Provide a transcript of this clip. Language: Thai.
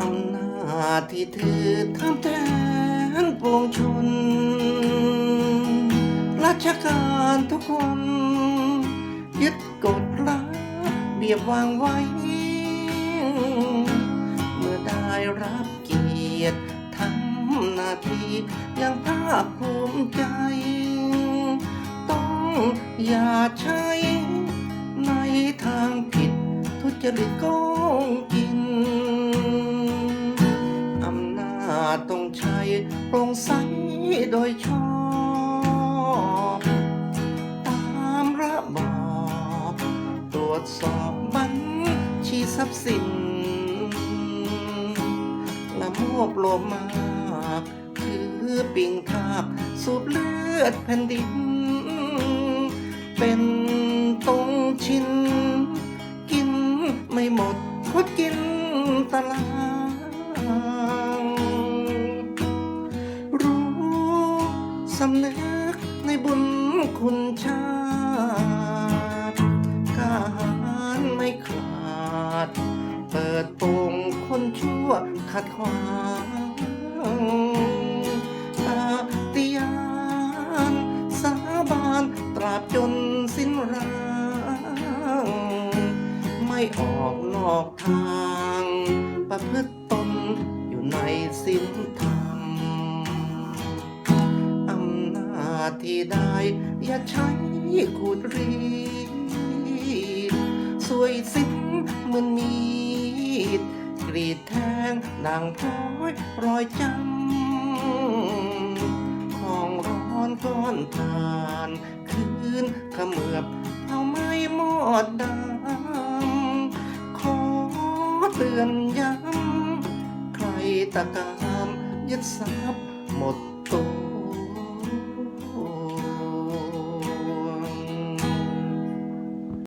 อำนาจที่ถือทำแทนปวงชน ราชการทุกคน ยึดกฎระเบียบวางไว้ เมื่อได้รับเกียรติทำหน้าที่อย่างภาคภูมิใจ ต้องอย่าใช้ในทางผิด จริตโกงกิน อำนาจต้องใช้โปร่งใสโดยชอบ ตามระบอบตรวจสอบบัญชีทรัพย์สินละโมบโลมากคือปิงทาบสูบเลือดแผ่นดิน เป็น ตารางรู้สำนึกในบุญคุณชาติการไม่ขาด เปิดโปงคนชั่วขัดขวางตาติยานสาบานตราบจนสิ้นราง ไม่ออกนอกทาง ประพฤติตนอยู่ในศีลธรรม อำนาจที่ได้ อย่าใช้ขูดรีดสวยสิ้นเหมือนมีดกรีดแทงดังพร้อยรอยจำของร้อนก้อนทาน คืนขมือบเอาไม้มอดดำขอ เตือนย้ำใครตะการยึดทรัพย์หมด